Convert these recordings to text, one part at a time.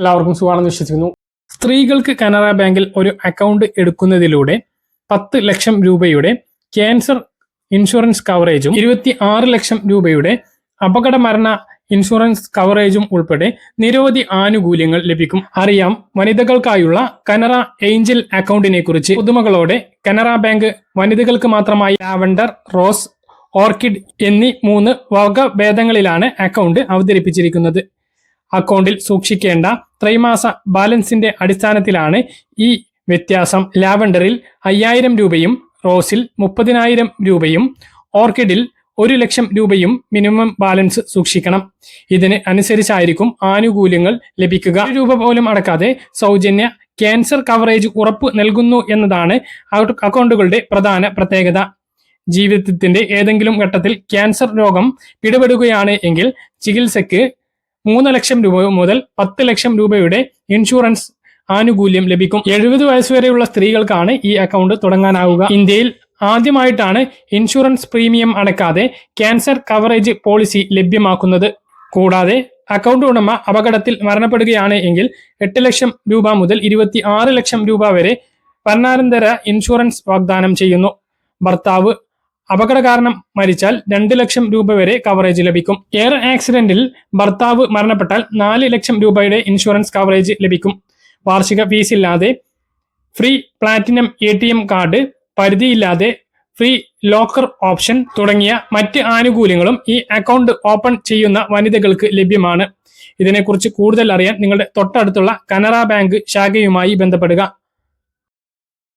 എല്ലാവർക്കും സുഖമാണെന്ന് വിശ്വസിക്കുന്നു. സ്ത്രീകൾക്ക് കനറ ബാങ്കിൽ ഒരു അക്കൗണ്ട് എടുക്കുന്നതിലൂടെ പത്ത് ലക്ഷം രൂപയുടെ ക്യാൻസർ ഇൻഷുറൻസ് കവറേജും ഇരുപത്തി ആറ് ലക്ഷം രൂപയുടെ അപകട മരണ ഇൻഷുറൻസ് കവറേജും ഉൾപ്പെടെ നിരവധി ആനുകൂല്യങ്ങൾ ലഭിക്കും. അറിയാം വനിതകൾക്കായുള്ള കനറ ഏഞ്ചൽ അക്കൗണ്ടിനെ കുറിച്ച് പുതുമകളോടെ കനറ ബാങ്ക് വനിതകൾക്ക് മാത്രമായി ലാവണ്ടർ റോസ് ഓർക്കിഡ് എന്നീ മൂന്ന് വകഭേദങ്ങളിലാണ് അക്കൗണ്ട് അവതരിപ്പിച്ചിരിക്കുന്നത്. അക്കൗണ്ടിൽ സൂക്ഷിക്കേണ്ട ത്രൈമാസ ബാലൻസിന്റെ അടിസ്ഥാനത്തിലാണ് ഈ വ്യത്യാസം. ലാവൻഡറിൽ അയ്യായിരം രൂപയും റോസിൽ മുപ്പതിനായിരം രൂപയും ഓർക്കിഡിൽ ഒരു ലക്ഷം രൂപയും മിനിമം ബാലൻസ് സൂക്ഷിക്കണം. ഇതിന് അനുസരിച്ചായിരിക്കും ആനുകൂല്യങ്ങൾ ലഭിക്കുക. രൂപ പോലും അടക്കാതെ സൗജന്യ ക്യാൻസർ കവറേജ് ഉറപ്പ് നൽകുന്നു എന്നതാണ് അക്കൗണ്ടുകളുടെ പ്രധാന പ്രത്യേകത. ജീവിതത്തിന്റെ ഏതെങ്കിലും ഘട്ടത്തിൽ ക്യാൻസർ രോഗം പിടിപെടുകയാണ് എങ്കിൽ ചികിത്സയ്ക്ക് മൂന്ന് ലക്ഷം രൂപ മുതൽ പത്ത് ലക്ഷം രൂപയുടെ ഇൻഷുറൻസ് ആനുകൂല്യം ലഭിക്കും. എഴുപത് വയസ്സുവരെയുള്ള സ്ത്രീകൾക്കാണ് ഈ അക്കൗണ്ട് തുടങ്ങാനാവുക. ഇന്ത്യയിൽ ആദ്യമായിട്ടാണ് ഇൻഷുറൻസ് പ്രീമിയം അടക്കാതെ ക്യാൻസർ കവറേജ് പോളിസി ലഭ്യമാക്കുന്നത്. കൂടാതെ അക്കൗണ്ട് ഉടമ അപകടത്തിൽ മരണപ്പെടുകയാണ് എങ്കിൽ എട്ട് ലക്ഷം രൂപ മുതൽ ഇരുപത്തി ലക്ഷം രൂപ വരെ മരണാനന്തര ഇൻഷുറൻസ് വാഗ്ദാനം ചെയ്യുന്നു. ഭർത്താവ് അപകട കാരണം മരിച്ചാൽ രണ്ട് ലക്ഷം രൂപ വരെ കവറേജ് ലഭിക്കും. എയർ ആക്സിഡന്റിൽ ഭർത്താവ് മരണപ്പെട്ടാൽ നാല് ലക്ഷം രൂപയുടെ ഇൻഷുറൻസ് കവറേജ് ലഭിക്കും. വാർഷിക ഫീസ് ഇല്ലാതെ free platinum A T M card പരിധിയില്ലാതെ free locker option തുടങ്ങിയ മറ്റ് ആനുകൂല്യങ്ങളും ഈ അക്കൗണ്ട് ഓപ്പൺ ചെയ്യുന്ന വനിതകൾക്ക് ലഭ്യമാണ്. ഇതിനെക്കുറിച്ച് കൂടുതൽ അറിയാൻ നിങ്ങളുടെ തൊട്ടടുത്തുള്ള കനറ ബാങ്ക് ശാഖയുമായി ബന്ധപ്പെടുക.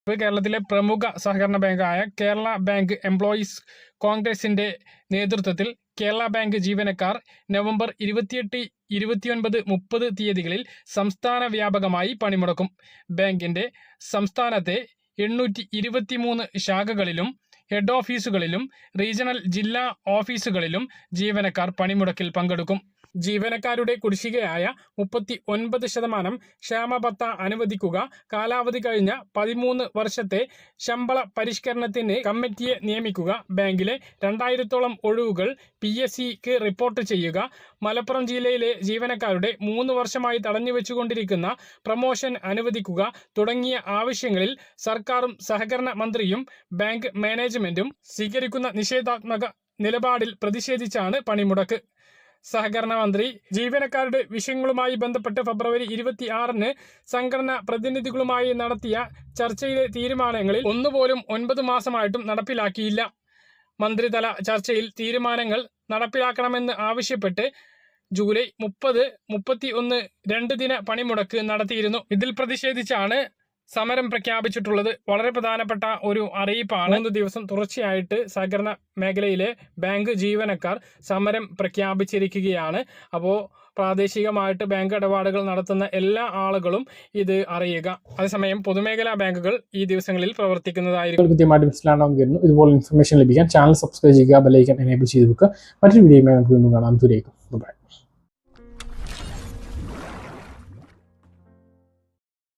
കേരളത്തിലെ പ്രമുഖ സഹകരണ ബാങ്കായ കേരള ബാങ്ക് എംപ്ലോയീസ് കോൺഗ്രസിന്റെ നേതൃത്വത്തിൽ കേരള ബാങ്ക് ജീവനക്കാർ നവംബർ ഇരുപത്തിയെട്ട് ഇരുപത്തിയൊൻപത് മുപ്പത് തീയതികളിൽ സംസ്ഥാന വ്യാപകമായി പണിമുടക്കും. ബാങ്കിന്റെ സംസ്ഥാനത്തെ എണ്ണൂറ്റി ഇരുപത്തിമൂന്ന് ശാഖകളിലും ഹെഡ് ഓഫീസുകളിലും റീജിയണൽ ജില്ലാ ഓഫീസുകളിലും ജീവനക്കാർ പണിമുടക്കിൽ പങ്കെടുക്കും. ജീവനക്കാരുടെ കുടിശ്ശികയായ മുപ്പത്തി ഒൻപത് ശതമാനം ക്ഷേമഭത്ത അനുവദിക്കുക. കാലാവധി കഴിഞ്ഞ പതിമൂന്ന് വർഷത്തെ ശമ്പള പരിഷ്കരണത്തിന് കമ്മിറ്റിയെ നിയമിക്കുക. ബാങ്കിലെ രണ്ടായിരത്തോളം ഒഴിവുകൾ പി എസ് സിക്ക് റിപ്പോർട്ട് ചെയ്യുക. മലപ്പുറം ജില്ലയിലെ ജീവനക്കാരുടെ മൂന്ന് വർഷമായി തടഞ്ഞുവെച്ചുകൊണ്ടിരിക്കുന്ന പ്രമോഷൻ അനുവദിക്കുക. തുടങ്ങിയ ആവശ്യങ്ങളിൽ സർക്കാരും സഹകരണ മന്ത്രിയും ബാങ്ക് മാനേജ്മെന്റും സ്വീകരിക്കുന്ന നിഷേധാത്മക നിലപാടിൽ പ്രതിഷേധിച്ചാണ് പണിമുടക്ക്. സഹകരണ മന്ത്രി ജീവനക്കാരുടെ വിഷയങ്ങളുമായി ബന്ധപ്പെട്ട് ഫെബ്രുവരി ഇരുപത്തി ആറിന് സംഘടനാ പ്രതിനിധികളുമായി നടത്തിയ ചർച്ചയിലെ തീരുമാനങ്ങളിൽ ഒന്നുപോലും ഒൻപത് മാസമായിട്ടും നടപ്പിലാക്കിയില്ല. മന്ത്രിതല ചർച്ചയിൽ തീരുമാനങ്ങൾ നടപ്പിലാക്കണമെന്ന് ആവശ്യപ്പെട്ട് ജൂലൈ മുപ്പത് മുപ്പത്തി ഒന്ന് രണ്ട് ദിന പണിമുടക്ക് നടത്തിയിരുന്നു. ഇതിൽ പ്രതിഷേധിച്ചാണ് സമരം പ്രഖ്യാപിച്ചിട്ടുള്ളത് വളരെ പ്രധാനപ്പെട്ട ഒരു അറിയിപ്പാണ്. മൂന്ന് ദിവസം തുടർച്ചയായിട്ട് സഹകരണ മേഖലയിലെ ബാങ്ക് ജീവനക്കാർ സമരം പ്രഖ്യാപിച്ചിരിക്കുകയാണ്. അപ്പോൾ പ്രാദേശികമായിട്ട് ബാങ്ക് ഇടപാടുകൾ നടത്തുന്ന എല്ലാ ആളുകളും ഇത് അറിയുക. അതേസമയം പൊതുമേഖലാ ബാങ്കുകൾ ഈ ദിവസങ്ങളിൽ പ്രവർത്തിക്കുന്നതായിരിക്കും. കൃത്യമായിട്ട് ഇതുപോലെ ഇൻഫർമേഷൻ ലഭിക്കാൻ ചാനൽ സബ്സ്ക്രൈബ് ചെയ്യുക ബെലൈക്കൻ എനേബിൾ ചെയ്ത് വെക്കുക. മറ്റൊരു വീഡിയോയുമായി നമുക്ക് വീണ്ടും കാണാം. ബൈ